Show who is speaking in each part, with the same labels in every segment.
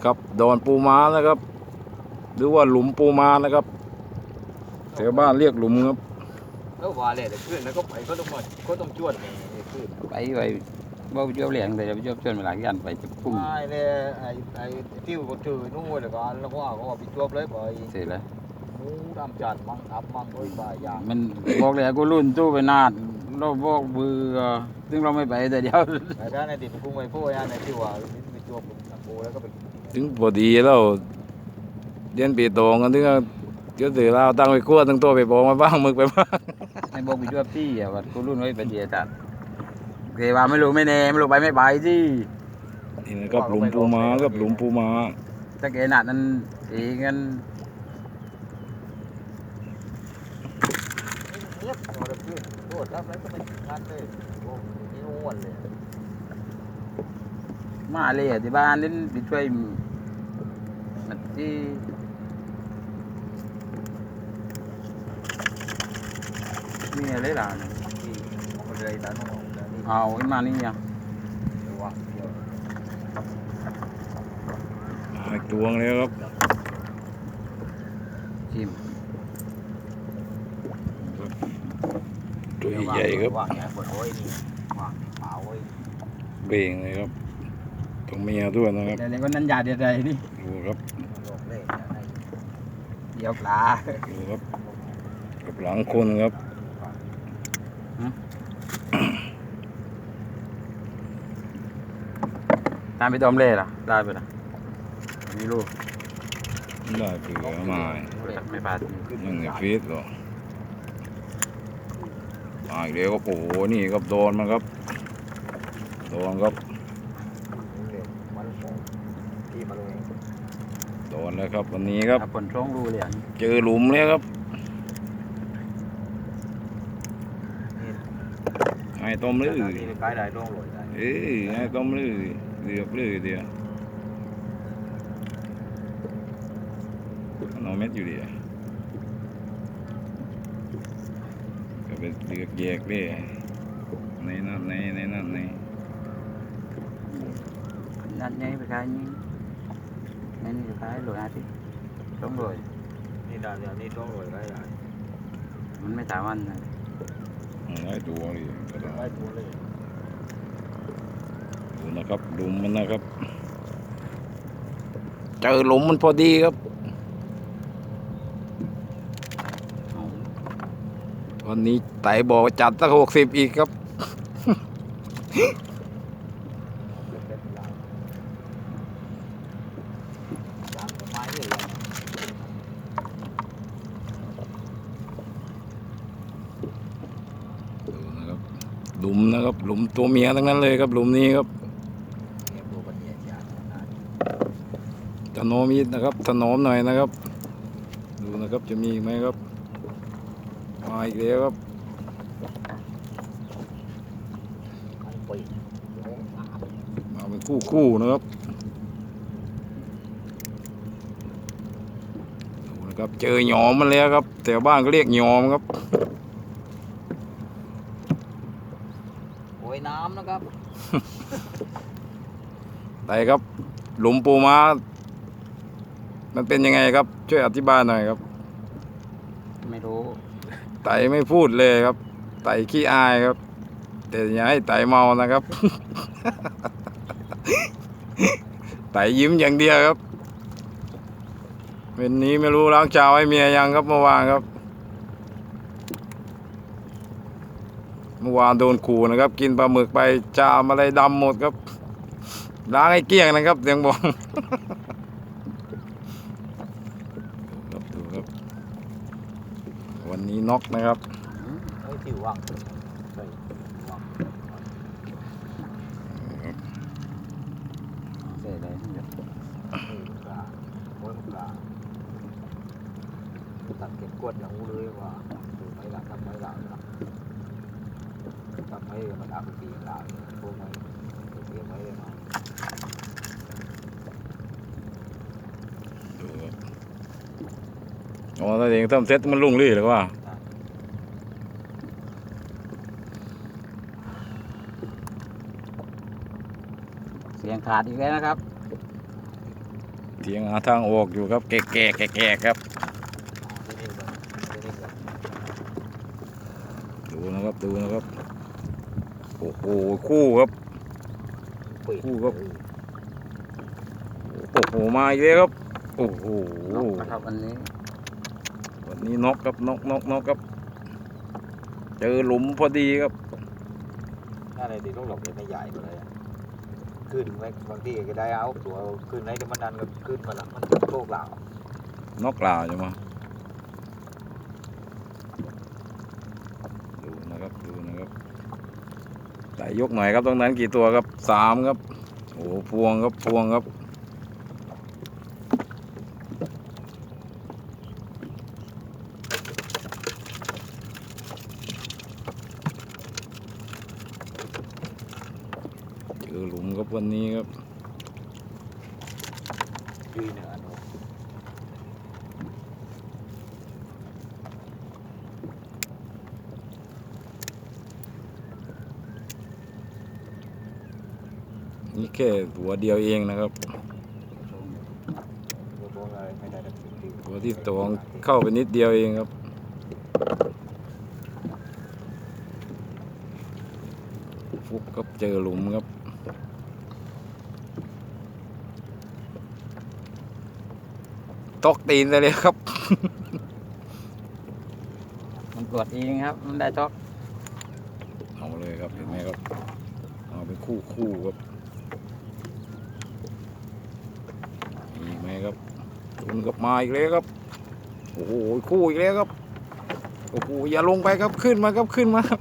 Speaker 1: นะครับดอนปูม้านะครับ หรือว่าหลุมปูม้านะครับแถวบ้านเรียกหลุมครับ
Speaker 2: แล้วว่าเลยแต่ขึ้นแล้วก็ไปก็ต้องมาก็ต้องจวดนี่ขึ้น
Speaker 3: ไปไปบ่ไปเที่ยวเหลียงแต่จะไปเที่ยวชวนเวลากันไปจะพุ่ง
Speaker 2: ไม่เลยไอ้ไอ้ที่ก็ถือนู่นเลยก็แล้วก็ก็ไปจวบเลยไป
Speaker 3: เสร็จแล้ว
Speaker 2: หมูดำจัดมังอับมังโดยบายอย่าง
Speaker 3: มันบอกเลยกูรุ่นตู้ไปนานเราบอกเบื่อซึ่งเราไม่ไปแต่เดียว
Speaker 2: แต่ถ้าในติดกุ้งไอ้พวกนี้ในที่ว่าไปจวบกับโบแล้วก็ไป
Speaker 1: ถึงพอดีแล้วเรียนปีโตงกันถึงก็เสือเราตั้งไปกลัวตั้งตัวไปบอกมาบ้างมึกไปบ้าง
Speaker 3: ไอ้บอกไปช่วยพี่อะว่ากูรุ่นไว้ไปเดียวจัดเกว่าไม่รู้ไม่แน่ไม่รู้ไปไม่ไปสิ
Speaker 1: นี่นะครับหลุมปูม้าครับหลุมปูม้า
Speaker 3: ถ้าเกหนัดนั้นเองกัน
Speaker 2: เงียบเราจะขึ้นโดดรับแล้วก็ไม่งัดเลยโอ้ยอ้วนเลย
Speaker 3: มาเลยอะที่บ้านนี่ไปช่วยมันที่นี่อะไรล่ะ
Speaker 2: ที่มันเลยแต่น้องแต่นี่
Speaker 3: เอาขึ้นมานี่อะ
Speaker 2: ตัว
Speaker 1: ไอ้ตวงเลยครับ
Speaker 3: ชิม
Speaker 1: ตัวใหญ่ครับ
Speaker 2: วางใหญ่ปวดโอ้ยนี่วางเปล่าโอ้ย
Speaker 1: เบ่งเลยครับ ต้องเมียด้วยนะครับ
Speaker 3: แต่ในวันนั้นยาเดียวใจนี่
Speaker 1: ดูครับ
Speaker 2: เดี๋
Speaker 3: ยวปลา
Speaker 1: ดูครับกับหลังคนครับ
Speaker 3: ตามไปต้มเล่ล่ะได้ไปละม่รู้
Speaker 1: ได้เผือมา
Speaker 3: ไม่ปลา
Speaker 1: ยังไงฟีดหรอมาอีกเดี๋ยวก็โอ้โหนี่ครับโดนมันครับโดนครับ
Speaker 2: เร็วมันของที่มาลงเอง
Speaker 1: โดน แล้วครับวันนี้ครับ
Speaker 3: ผลช่องรูเลยอัน
Speaker 1: เจอหลุมเลยครับให้ต้มลือ
Speaker 2: ที่ไปใกล้ได้ร่องลอยได้
Speaker 1: เอ้ยให้ต้มลือเดือบลือเดียวมันเอาเม็ดอยู่ดีอะก็เป็นเดือกแยกดิในนั่นในในนั่นใน
Speaker 3: นั่นไงไปขายนี่นั่ นนี่ไปขายโลนาทีช่องรวย
Speaker 2: นี่ได้เดี๋ยวนี้ร่องลอยได้ได้
Speaker 3: มันไม่สามวันนะ
Speaker 1: หลายตัวเลยก็ได้
Speaker 2: ได้ตัวเลย
Speaker 1: ดูนะครับหลุมมันนะครับ เจอหลุมมันพอดีครับ
Speaker 3: เอา
Speaker 1: วันนี้ไต่บอกจัดตั้งหกสิบอีกครับ
Speaker 2: เป็นลาวจางไม้เลย
Speaker 1: ดูนะครับ หลุมนะครับ หลุมตัวเมียทั้งนั้นเลยครับ หลุมนี้ครับถนอมอีกนะครับถนอมหน่อยนะครับ ดูนะครับจะมีอีกไหมครับมาอีกแล้วครับ
Speaker 2: มา
Speaker 1: เป็นคู่คู่ๆนะครับดูนะครับ เจอหยอมมันแล้วครับแถวบ้านก็เรียกหยอมครับ
Speaker 2: โอ้ย น้ำนะครับ
Speaker 1: ไต่ครับ หลุมปูม้า มันเป็นยังไงครับ ช่วยอธิบายหน่อยครับ
Speaker 3: ไม่รู้
Speaker 1: ไต่ไม่พูดเลยครับ ไต่ขี้อายครับ แต่อย่าให้ไต่เมานะครับ ไต่ยิ้มอย่างเดียวครับ วันนี้ไม่รู้ล้างชาวให้เมียยังครับเมื่อวานครับ เมื่อวานโดนขู่นะครับ กินปลาหมึกไปจามอะไรดำหมดครับล้างให้เกลี้ยงนะครับเสียงบอกดูครับ วันนี้น็อกนะครับ
Speaker 2: เอ้ยติวว่างใส่ว่าง
Speaker 3: เสร็จเลย
Speaker 2: นี่ปลาโอ้ยปลาตัดเก็บกวดอย่างงูเลยว่าไม่หลับทำไม่หลับนะ ทำให้มันอาบปีหลับพวกมันเก็บไว้เลยนะ
Speaker 1: ดูครับอ๋อถ้าเองทำเซ็ตมันลุ่งลี่หรือว่า
Speaker 3: เสียงขาดอีกแล้วนะครับ
Speaker 1: เถียงหาทางออกอยู่ครับ แก่แก่แก่แก่ครับดูนะครับดูนะครับ โอ้โหคู่ครับ
Speaker 2: ปิด
Speaker 1: คู่ครับ โอ้โหมาอีกแล้วครับ โอ้โห
Speaker 3: ครับวันนี้
Speaker 1: วันนี้นกครับนกนกนกครับ เจอหลุมพอดีครับ
Speaker 2: ถ้าในที่ต้องหลบเนี่ยไม่ใหญ่กว่าเลยอะขึ้นไหมบางทีก็ได้เอาตัวขึ้นไหนจะมันดันก็ขึ้นมาละมันโชคเหล่าน
Speaker 1: กลาวใช่ไหมดูนะครับดูนะครับ ได้ยกหน่อยครับตรงนั้นกี่ตัวครับสามครับโอ้โหพวงครับพวงครับเจอหลุมครับวันนี้ครับ
Speaker 2: ยืนเหนือหนู
Speaker 1: นี่แค่หัวเดียวเองนะครับ
Speaker 2: ตัวตัวอะไรไม่ได้แต่สิ่งที่
Speaker 1: หัวที่สองเข้าไปนิดเดียวเองครับฟุกครับเจอหลุมครับตอกตีนเลยครับ
Speaker 3: มันตรวจเองครับ มันได้ช็อก
Speaker 1: เอาเลยครับเห็นไหมครับ เอาเป็นคู่คู่ครับมีอีกไหม ครับคุณกับมาอีกแล้วครับ โอ้โหคู่อีกแล้วครับ โอ้โหอย่าลงไปครับขึ้นมาครับขึ้นมาครับ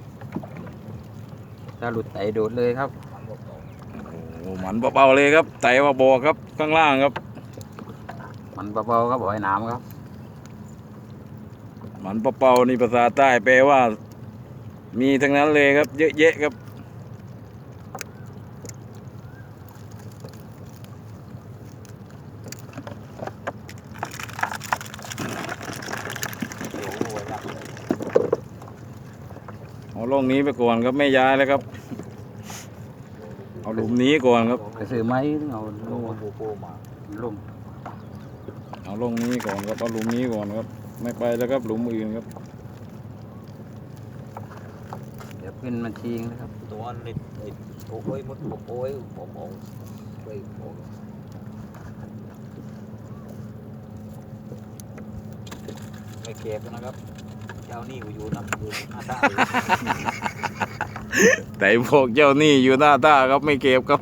Speaker 3: ถ้าหลุดไตโดดเลยครับ
Speaker 2: มันบอกตรง
Speaker 1: โอ้โหหมันเบาๆเลยครับไต่มาบอกครับข้างล่างครับ
Speaker 3: มันเบาๆครับบ่อยน้ำครับ
Speaker 1: หมันเบาๆนี่ภาษาใต้แปลว่า มีทั้งนั้นเลยครับ เยอะแยะครับ
Speaker 2: เดี๋ยวรวยละ
Speaker 1: เอาล่องนี้ไปก่อนครับไม่ย้ายแล้วครับ เอาหลุมนี้ก่อนครับ
Speaker 3: ไปซื้อไม้เอา
Speaker 2: ล
Speaker 3: ล
Speaker 2: ง
Speaker 3: ง
Speaker 2: มาปูปูมา
Speaker 3: ลง
Speaker 1: เอาล่องนี้ก่อนครับเอาหลุมนี้ก่อนครับ ไม่ไปแล้วครับหลุมอื่นครับ
Speaker 3: เดี๋ยวขึ้นมาชิงนะครับ
Speaker 2: ตัวนิดนิดโอ้ยมุดโอ้ยผมโอ้ไปโอ้ไม่เก็บนะครับ เจ้านี่กูอยู่นำอยู่หน้าตา
Speaker 1: แต่พวกเจ้าหนี้อยู่หน้าตาครับไม่เก็บครับ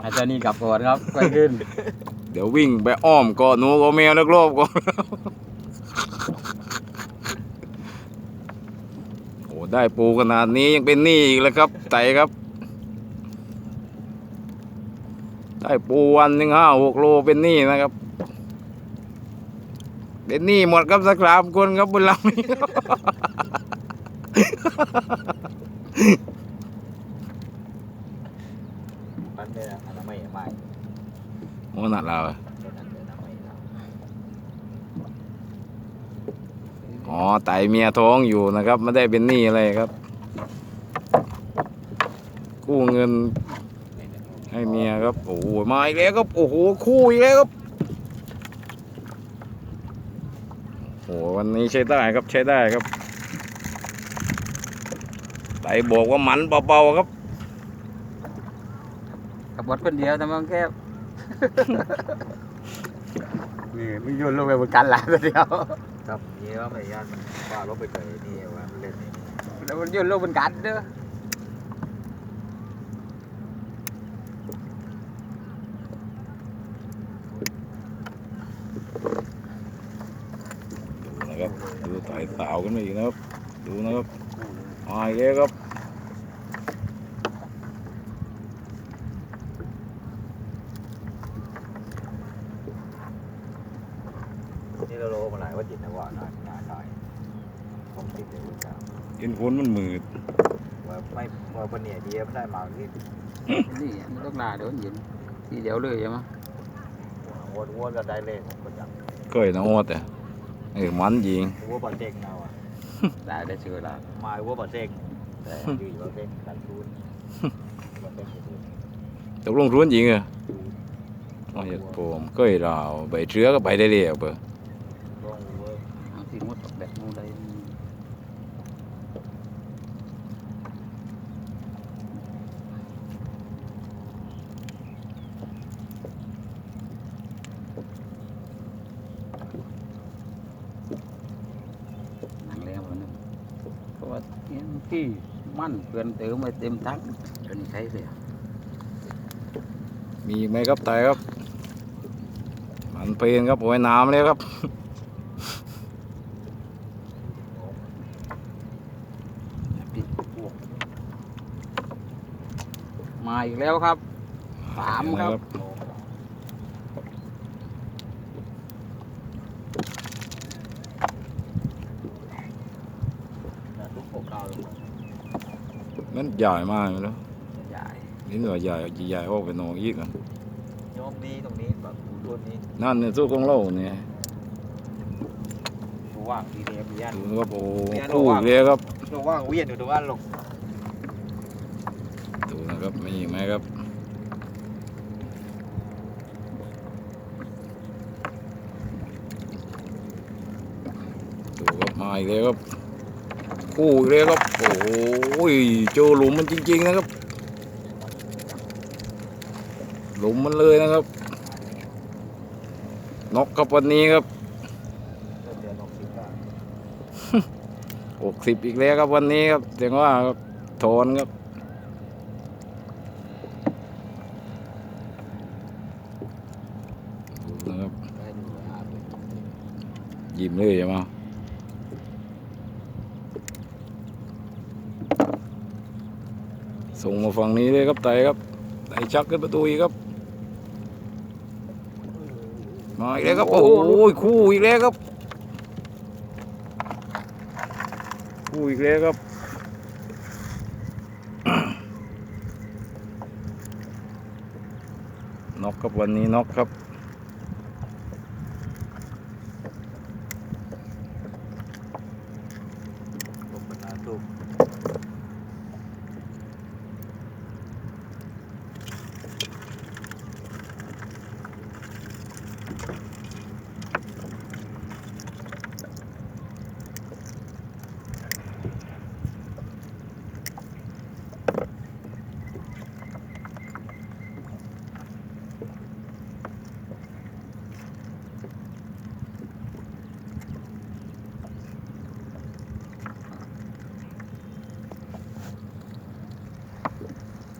Speaker 3: ให้เจ้านี่กลับก่อนครับค่อยขึ้น
Speaker 1: เดี๋ยววิ่งไปอ้อมกอดหนูกอแมวนักรอบก่อนโอ้ได้ปูขนาดนี้ยังเป็นหนี้อีกแล้วครับไต่ครับ ได้ปูวันหนึ่งห้าหกโลเป็นหนี้นะครับ เป็นหนี้หมดครับสักสามคนครับบนลำนี้ครับ
Speaker 2: ปั้นได้อันนั้นไม่ไม่
Speaker 1: โอ้หนักเรา
Speaker 2: เดี๋ยวนั้นเดี๋ยวนั้นไม่ได้
Speaker 1: อ๋อไต่เมียท้องอยู่นะครับ ไม่ได้เป็นหนี้อะไรครับ กู้เงินให้เมียครับ โอ้โหมาอีกแล้วครับ โอ้โห คู่อีกแล้วครับ โอ้โหวันนี้ใช้ได้ครับใช้ได้ครับไต่บอกว่าหมันเบาๆครับ
Speaker 3: กับบดคนเดียวทำไมแคบ นี่มึงโยนลงไปบนกันหลายตัวเดียว
Speaker 2: ครับนี่ว่าไม่ยานมันว่าลบไปเจอนี่ว่ามันเล่นนี่
Speaker 3: แล้วมันโยนลงบนกันเด้อ
Speaker 1: ดูนะครับ ดูไต่สาวกันมาอีกนะครับ ดูนะครับมาอีกแล้วครับ
Speaker 2: นี่เราโลมาหลายว่าจิตนะว่านานนานหน่อยผมติดเลยว่าจะ
Speaker 1: เห็นคนมันมืด
Speaker 2: ว่าไม่ว่าปนเนี่ยดีไม่ได้มาที่
Speaker 3: นี่มันต้องลาเดี๋ยวมันเย็นทีเดียวเลยใช่ไหม
Speaker 2: วนวนก็ได้เล่นประจ
Speaker 1: เคยนะโอดแต่เออมันยิงำ
Speaker 2: วัวบอลเจ๊งเราอะ
Speaker 3: ได้ได้เชื่อละ
Speaker 2: มาวัวบอลเจ๊งแต่ ดีบอลเจ๊งกันทุนบอลเจ๊งกันทุน
Speaker 1: ตกลงรุนยิงเหรอ
Speaker 2: อ
Speaker 1: มาจากผมก็ไอ้เราใบเชื้อก็ไปได้เลยเบอร์
Speaker 2: ต้องเว้ย
Speaker 3: เอาที่งดแบบนู้นได้หนังแล้วมันเพราะว่าเนี่ย ที่มั่นเกินเติมไปเต็มทั้งจนใช้เสีย
Speaker 1: มีอีกไหมครับไตครับ มันเป็นครับโอ้ยน้ำเลยครับ
Speaker 3: ปิดพวกมาอีกแล้วครับสามครับ
Speaker 2: นะทุกพวกเก่าเลย
Speaker 1: มันใหญ่มากเลยนะ
Speaker 3: ใหญ่
Speaker 1: นี่เหนือใหญ่ใหญ่ออกไปหนองอีกอะ
Speaker 2: โยมดีตรงนี้แบบตัวนี้
Speaker 1: นั่นเนี่ยสู้ของเราเนี่ย
Speaker 2: ตัวว่างดีเดียมีอัน
Speaker 1: ดูครับโอ้
Speaker 2: เนี่ย
Speaker 1: คู่
Speaker 2: ระวัง
Speaker 1: อีกเลยครับ
Speaker 2: ตัวว่างเวียนอยู่ตรงนั้นลง
Speaker 1: ดูนะครับมีอีกไหมครับดูครับมาอีกเลยครับ คู่อีกเลยครับ โอ้ยเจอหลุมมันจริง ๆ นะครับ หลุมมันเลยนะครับนกครับวันนี้ครับ
Speaker 2: เดือนหกสิบห้า
Speaker 1: หกสิบอีกแล้วครับวันนี้ครับเสียงว่าครับโทนครับดูนะครับ
Speaker 2: ได้ดูเลยอะ
Speaker 1: ยิ้มเลยใช่ไหม ส่งมาฝั่งนี้เลยครับไต่ครับไต่ชักขึ้นประตูอีกครับมาอีกแล้วครับโอ้โหคู่อีกแล้วครับคู่อีกแล้วครับนกครับวันนี้นกครับ
Speaker 2: ลงเป็นอาตุก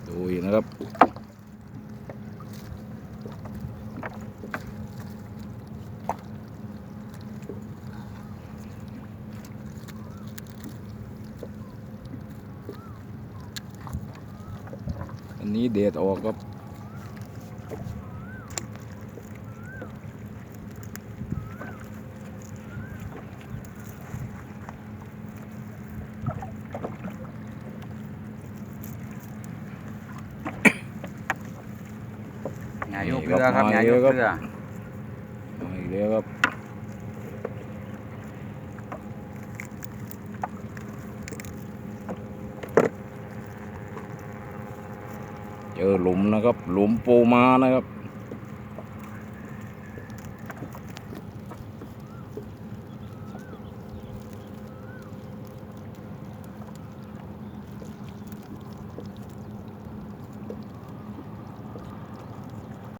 Speaker 1: ดูอีกนะครับ อันนี้เดดออกครับ
Speaker 3: หงายยกเรือครับหงายยกเรือ
Speaker 1: มาอีกแล้วครับ เจ อหลุมนะครับ หลุมปูมานะครับ